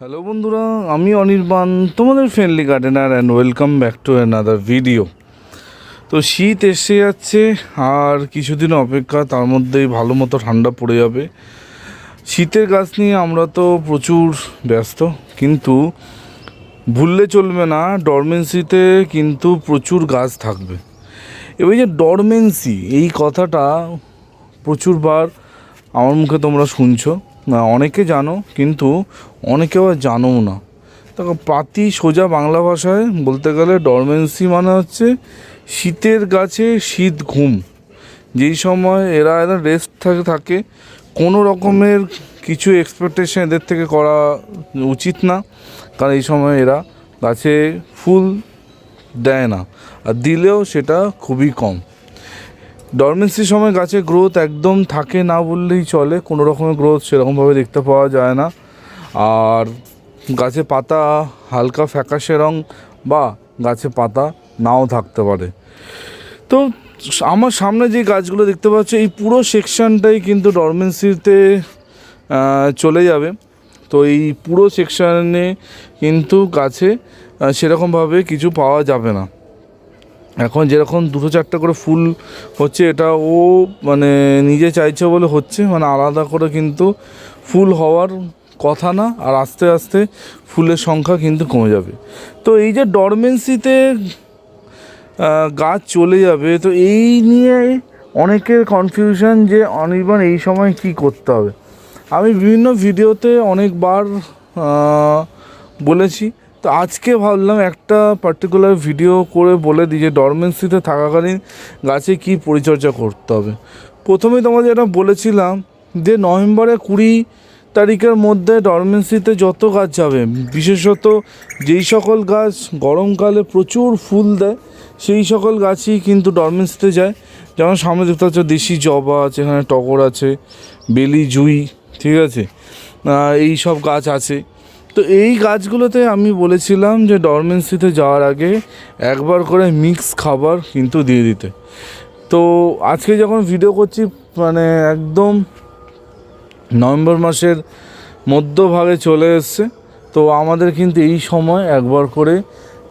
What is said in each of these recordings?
Hello বন্ধুরা, আমি অনির্বাণ, তোমাদের friendly gardener and welcome back to another video তো শীত এসে যাচ্ছে, আর কিছুদিন অপেক্ষা, তার মধ্যেই ভালো মতো ঠান্ডা পড়ে যাবে। শীতের গাছ নিয়ে আমরা তো প্রচুর ব্যস্ত, কিন্তু ভুললে চলবে না ডরমেন্সিতে কিন্তু প্রচুর গাছ থাকবে। এবার যে ডরমেন্সি এই কথাটা প্রচুরবার আমার মুখে তোমরা শুনছো অনেকে জানো, কিন্তু অনেকে আবার জানোও না। দেখো, পাতি সোজা বাংলা ভাষায় বলতে গেলে ডরমেন্সি মানে হচ্ছে শীতের গাছে শীত ঘুম। যেই সময় এরা এরা রেস্ট থাকে থাকে, কোনো রকমের কিছু এক্সপেকটেশন এদের থেকে করা উচিত না। কারণ এই সময় এরা গাছে ফুল দেয় না, আর দিলেও সেটা খুবই কম। ডরমেন্সির সময় গাছে গ্রোথ একদম থাকে না বললেই চলে, কোনো রকমের গ্রোথ সেরকমভাবে দেখতে পাওয়া যায় না। আর গাছে পাতা হালকা ফ্যাকাশে রং বা গাছে পাতা নাও থাকতে পারে। তো আমার সামনে যে গাছগুলো দেখতে পাচ্ছ, এই পুরো সেকশনটাই কিন্তু ডরমেন্সিতে চলে যাবে। তো এই পুরো সেকশনে কিন্তু গাছে সেরকমভাবে কিছু পাওয়া যাবে না। এখন যেরকম দুটো চারটে করে ফুল হচ্ছে, এটা ও মানে নিজে চাইছে বলে হচ্ছে মানে আলাদা করে কিন্তু ফুল হওয়ার কথা না, আর আস্তে আস্তে ফুলের সংখ্যা কিন্তু কমে যাবে। তো এই যে ডরমেন্সিতে গাছ চলে যাবে, তো এই নিয়ে অনেকের কনফিউশন যে অনির্বাণ এই সময় কি করতে হবে। আমি বিভিন্ন ভিডিওতে অনেকবার বলেছি, তো আজকে ভাবলাম একটা পার্টিকুলার ভিডিও করে বলে দিই যে ডরমেন্সিতে থাকাকালীন গাছে কি পরিচর্যা করতে হবে। প্রথমে তোমাদের যেটা বলেছিলাম যে নভেম্বরে কুড়ি তারিখের মধ্যে ডরমেন্সিতে যত গাছ যাবে, বিশেষত যেই সকল গাছ গরমকালে প্রচুর ফুল দেয়, সেই সকল গাছই কিন্তু ডরমেন্সিতে যায়। যেমন সামনে দেখতে পাচ্ছ দেশি জবা আছে, এখানে টগর আছে, বেলি, জুই, ঠিক আছে? এই সব গাছ আছে। তো এই গাছগুলোতে আমি বলেছিলাম যে ডরমেন্সিতে যাওয়ার আগে একবার করে মিক্স খাবার কিন্তু দিয়ে দিতে। তো আজকে যখন ভিডিও করছি মানে একদম নভেম্বর মাসের মধ্যভাগে চলে এসছে। তো আমাদের কিন্তু এই সময় একবার করে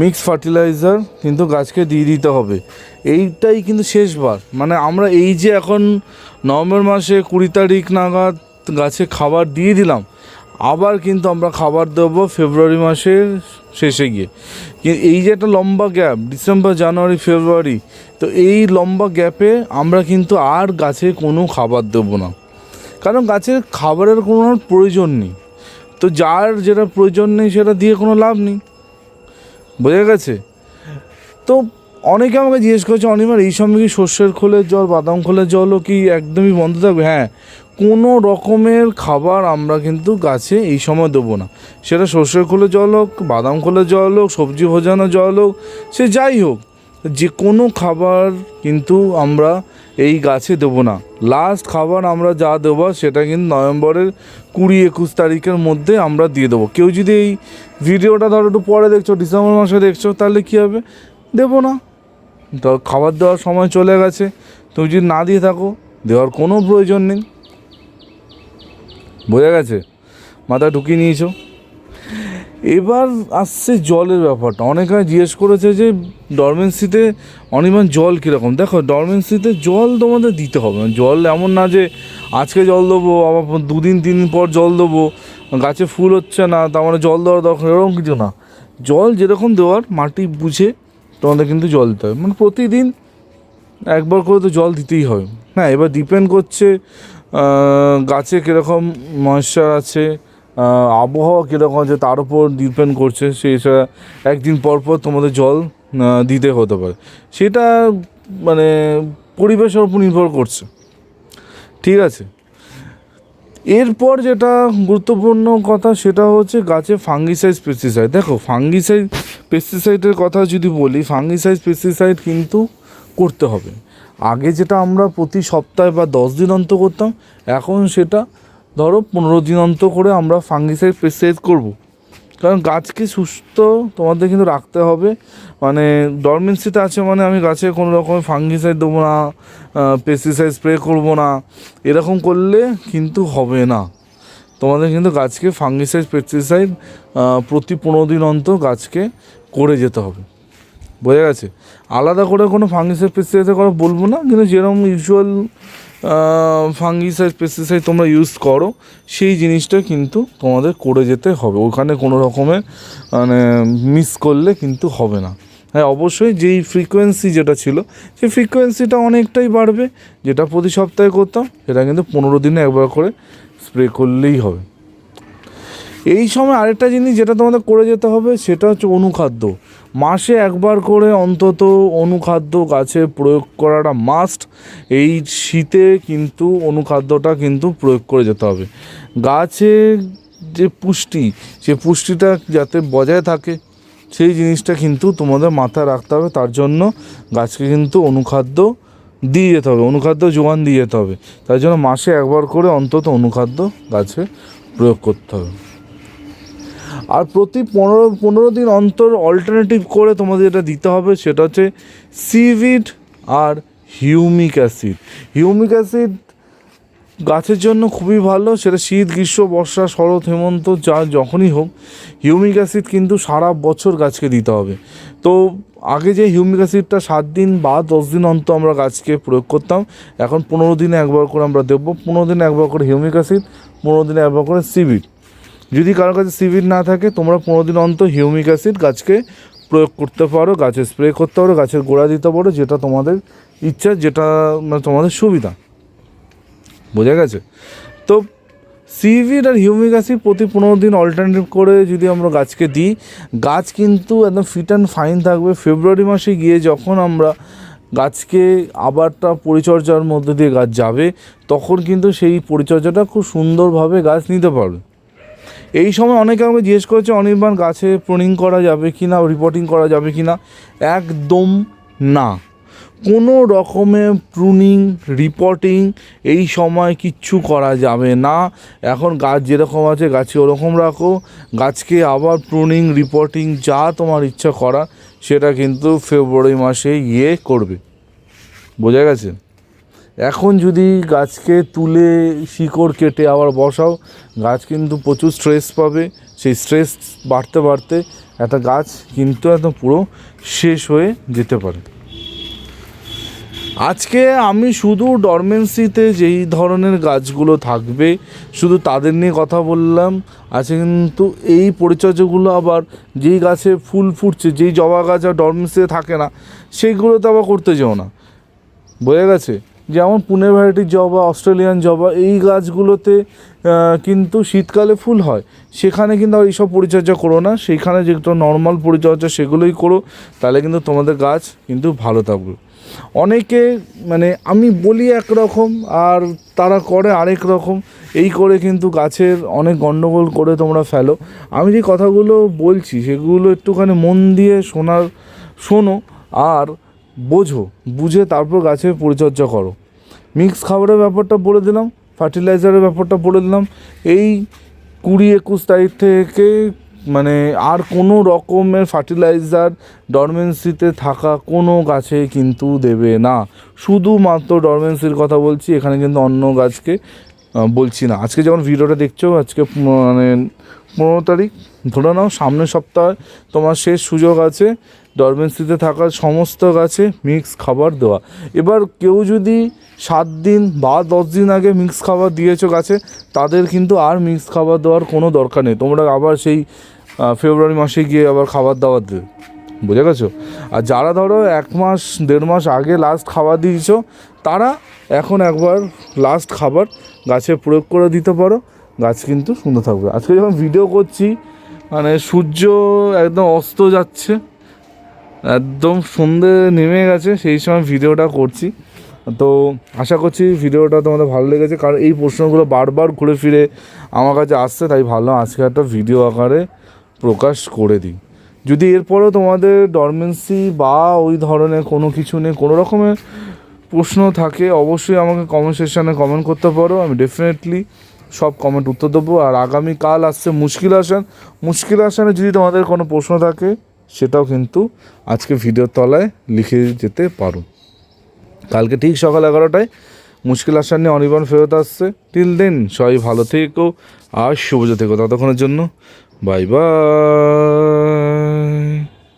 মিক্স ফার্টিলাইজার কিন্তু গাছকে দিয়ে দিতে হবে। এইটাই কিন্তু শেষবার। মানে আমরা এই যে এখন নভেম্বর মাসে কুড়ি তারিখ নাগাদ গাছে খাবার দিয়ে দিলাম, আবার কিন্তু আমরা খাবার দেবো ফেব্রুয়ারি মাসের শেষে গিয়ে। এই যে একটা লম্বা গ্যাপ ডিসেম্বর, জানুয়ারি, ফেব্রুয়ারি, তো এই লম্বা গ্যাপে আমরা কিন্তু আর গাছে কোনো খাবার দেবো না। কারণ গাছের খাবারের কোনো প্রয়োজন নেই। তো যার যেটা প্রয়োজন নেই, সেটা দিয়ে কোনো লাভ নেই। বোঝা গেছে? তো অনেকে আমাকে জিজ্ঞেস করেছে, অনিমার, এই সময় কি শস্যের খোলের জল, বাদাম খোলের জলও কি একদমই বন্ধ থাকবে? হ্যাঁ কোনো রকমের খাবার আমরা কিন্তু গাছে এই সময় দেবো না। সেটা সর্ষের খোলের জল হোক, বাদাম খোলের জল হোক, সবজি ভোজানো জল হোক, সে যাই হোক, যে কোনো খাবার কিন্তু আমরা এই গাছে দেবো না। লাস্ট খাবার আমরা যা দেবো, সেটা কিন্তু নভেম্বরের কুড়ি একুশ তারিখের মধ্যে আমরা দিয়ে দেবো। কেউ যদি এই ভিডিওটা ধরো একটু পরে দেখছ, ডিসেম্বর মাসে দেখছ, তাহলে কী হবে? দেবো না। তো খাবার দেওয়ার সময় চলে গেছে। তুমি যদি না দিয়ে থাকো, দেওয়ার কোনো প্রয়োজন নেই। বোঝা গেছে? মাথা ঢুকিয়ে নিয়েছো। এবার আসছে জলের ব্যাপারটা। অনেকে জিজ্ঞেস করেছে যে ডরমেন্সিতে অনিমান জল কীরকম? দেখো ডরমেন্সিতে জল তোমাদের দিতে হবে। জল এমন না যে, আজকে জল দেবো, আবার দুদিন, তিন দিন পর জল দেবো, গাছে ফুল হচ্ছে না, তার মানে জল দেওয়ার দরকার এরকম কিছু না। জল যেরকম দেওয়ার, মাটি বুঝে তোমাদের কিন্তু জল দিতে হবে। মানে প্রতিদিন একবার করে তো জল দিতেই হবে হ্যাঁ এবার ডিপেন্ড করছে গাছে কীরকম ময়েশ্চার আছে আবহাওয়া কীরকম আছে তার উপর ডিপেন্ড করছে। সেই একদিন পর পর তোমাদের জল দিতে হতে পারে। সেটা মানে পরিবেশের উপর নির্ভর করছে। ঠিক আছে? এরপর যেটা গুরুত্বপূর্ণ কথা সেটা হচ্ছে গাছে ফাঙ্গিসাইড পেস্টিসাইড দেখো ফাঙ্গিসাইড পেস্টিসাইডের কথা যদি বলি ফাঙ্গিসাইড পেস্টিসাইড কিন্তু করতে হবে। আগে যেটা আমরা প্রতি সপ্তাহে বা দশ দিন অন্ত করতাম, এখন সেটা ধরো পনেরো দিন অন্ত করে আমরা ফাঙ্গিসাইড পেস্টিসাইড করব। কারণ গাছকে সুস্থ তোমাদের কিন্তু রাখতে হবে। মানে ডরমেন্সিতে আছে মানে আমি গাছে কোনো রকমের ফাঙ্গিসাইড দেবো না পেস্টিসাইড স্প্রে করব না, এরকম করলে কিন্তু হবে না। তোমাদের কিন্তু গাছকে ফাঙ্গিসাইড পেস্টিসাইড প্রতি পনেরো দিন অন্তর গাছকে করে যেতে হবে। বোঝা গেছে? আলাদা করে কোনো ফাঙ্গিসাইড পেস্টিসাইড করা বলব না, কিন্তু যেরকম ইউজুয়াল ফাঙ্গিসাইড পেস্টিসাইড তোমরা ইউজ করো, সেই জিনিসটা কিন্তু তোমাদের করে যেতে হবে। ওখানে কোনো রকমের মানে মিস করলে কিন্তু হবে না। হ্যাঁ অবশ্যই যেই ফ্রিকোয়েন্সি যেটা ছিল সেই ফ্রিকোয়েন্সিটা অনেকটাই বাড়বে। যেটা প্রতি সপ্তাহে করতাম, সেটা কিন্তু পনেরো দিনে একবার করে স্প্রে করলেই হবে। এই সময় আরেকটা জিনিস যেটা তোমাদের করে যেতে হবে, সেটা হচ্ছে অনুখাদ্য। মাসে একবার করে অন্তত অনুখাদ্য গাছে প্রয়োগ করাটা মাস্ট এই শীতে কিন্তু অনুখাদ্যটা কিন্তু প্রয়োগ করে যেতে হবে। গাছে যে পুষ্টি, সে পুষ্টিটা যাতে বজায় থাকে, সেই জিনিসটা কিন্তু তোমাদের মাথায় রাখতে হবে। তার জন্য গাছকে কিন্তু অনুখাদ্য দিয়ে যেতে হবে, অনুখাদ্য যোগান দিয়ে যেতে হবে। তার জন্য মাসে একবার করে অন্তত অনুখাদ্য গাছে প্রয়োগ করতে হবে। আর প্রতি পনেরো পনেরো দিন অন্তর অল্টারনেটিভ করে তোমাদের যেটা দিতে হবে সেটা হচ্ছে সিভিড আর হিউমিক অ্যাসিড হিউমিক অ্যাসিড গাছের জন্য খুবই ভালো, সেটা শীত, গ্রীষ্ম, বর্ষা, শরৎ, হেমন্ত, যা যখনই হোক হিউমিক অ্যাসিড কিন্তু সারা বছর গাছকে দিতে হবে। তো আগে যে হিউমিক অ্যাসিডটা সাত দিন বা দশ দিন অন্তর আমরা গাছকে প্রয়োগ করতাম, এখন পনেরো দিনে একবার করে আমরা দেবো, পনেরো দিনে একবার করে হিউমিক অ্যাসিড পনেরো দিনে একবার করে সিভিড যদি কারোর কাছে সিভিড না থাকে, তোমরা পনেরো দিন অন্তর হিউমিক অ্যাসিড গাছকে প্রয়োগ করতে পারো, গাছে স্প্রে করতে পারো, গাছের গোড়া দিতে পারো, যেটা তোমাদের ইচ্ছা, যেটা মানে তোমাদের সুবিধা। বোঝা গেছে? তো সিভিড আর হিউমিক অ্যাসিড প্রতি পনেরো দিন অল্টারনেটিভ করে যদি আমরা গাছকে দিই, গাছ কিন্তু একদম ফিট অ্যান্ড ফাইন থাকবে। ফেব্রুয়ারি মাসে গিয়ে যখন আমরা গাছকে আবারটা পরিচর্যার মধ্যে দিয়ে গাছ যাবে, তখন কিন্তু সেই পরিচর্যাটা খুব সুন্দরভাবে গাছ নিতে পারবে। এই সময় অনেকে আমাকে জিজ্ঞেস করেছে, অনির্বাণ, গাছে প্রুনিং করা যাবে কি না রিপোর্টিং করা যাবে কি না একদম না। কোনো রকমের প্রুনিং রিপোর্টিং এই সময় কিচ্ছু করা যাবে না। এখন গাছ যেরকম আছে গাছে ওরকম রাখো। গাছকে আবার প্রুনিং রিপোর্টিং যা তোমার ইচ্ছা করা সেটা কিন্তু ফেব্রুয়ারি মাসে ইয়ে করবে। বোঝা গেছে? এখন যদি গাছকে তুলে শিকড় কেটে আবার বসাও, গাছ কিন্তু প্রচুর স্ট্রেস পাবে। সেই স্ট্রেস বাড়তে বাড়তে একটা গাছ কিন্তু একদম পুরো শেষ হয়ে যেতে পারে। আজকে আমি শুধু ডরমেন্সিতে যেই ধরনের গাছগুলো থাকবে, শুধু তাদের নিয়ে কথা বললাম, আছে কিন্তু এই পরিচর্যাগুলো আবার যেই গাছে ফুল ফুটছে, যেই জবা গাছ আর ডরমেন্সিতে থাকে না সেইগুলোতে আবার করতে যেও না। বোঝা গেছে? যেমন পুনে ভ্যারাইটির জবা অস্ট্রেলিয়ান জবা এই গাছগুলোতে কিন্তু শীতকালে ফুল হয়। সেখানে কিন্তু আর এইসব পরিচর্যা করো না। সেইখানে যেগুলো নর্মাল পরিচর্যা সেগুলোই করো। তাহলে কিন্তু তোমাদের গাছ কিন্তু ভালো থাকবে। অনেকে মানে আমি বলি একরকম আর তারা করে আরেক রকম। এই করে কিন্তু গাছের অনেক গণ্ডগোল করে তোমরা ফেলো। আমি যে কথাগুলো বলছি, সেগুলো একটুখানি মন দিয়ে শোনার, শোনো। আর বোঝো, বুঝে তারপর গাছের পরিচর্যা করো। মিক্স খাবারের ব্যাপারটা বলে দিলাম, ফার্টিলাইজারের ব্যাপারটা বলে দিলাম। এই কুড়ি একুশ তারিখ থেকে মানে আর কোনো রকমের ফার্টিলাইজার ডরমেন্সিতে থাকা কোনো গাছে কিন্তু দেবে না। শুধুমাত্র ডরমেন্সির কথা বলছি, এখানে কিন্তু অন্য গাছকে বলছি না। আজকে যখন ভিডিওটা দেখছ, আজকে মানে পনেরো তারিখ ধরে নাও, সামনের সপ্তাহে তোমার শেষ সুযোগ আছে ডরমেন্সিতে থাকা সমস্ত গাছে মিক্স খাবার দেওয়া। এবার কেউ যদি সাত দিন বা দশ দিন আগে মিক্স খাবার দিয়েছ গাছে, তাদের কিন্তু আর মিক্স খাবার দেওয়ার কোনো দরকার নেই। তোমরা আবার সেই ফেব্রুয়ারি মাসে গিয়ে আবার খাবার দাবার দেবে। বুঝে গেছো? আর যারা ধরো এক মাস, দেড় মাস আগে লাস্ট খাবার দিয়েছ, তারা এখন একবার লাস্ট খাবার গাছে প্রয়োগ করে দিতে পারো। গাছ কিন্তু সুন্দর থাকবে। আজকে যখন ভিডিও করছি মানে সূর্য একদম অস্ত যাচ্ছে, একদম সন্ধে নেমে গেছে, সেই সময় ভিডিওটা করছি। তো আশা করছি ভিডিওটা তোমাদের ভালো লেগেছে, কারণ এই প্রশ্নগুলো বারবার ঘুরে ফিরে আমার কাছে আসছে, তাই ভালো আজকে একটা ভিডিও আকারে প্রকাশ করে দিই। যদি এরপরেও তোমাদের ডরমেন্সি বা ওই ধরনের কোনো কিছু নিয়ে কোনো রকমের প্রশ্ন থাকে, অবশ্যই আমাকে কমেন্ট সেকশানে কমেন্ট করতে পারো, আমি ডেফিনেটলি সব কমেন্ট উত্তর দেবো। আর আগামীকাল আসছে মুশকিল আসান মুশকিল আসানে যদি তোমাদের কোনো প্রশ্ন থাকে, সেটাও কিন্তু আজকে ভিডিওর তলায় লিখে যেতে পারো। কালকে ঠিক সকাল এগারোটায় মুশকিল আসার নিয়ে অনির্বাণ ফেরত আসছে। টিল দিন সবাই ভালো থেকো আর শুভ থেকো ততক্ষণের জন্য বাই বাই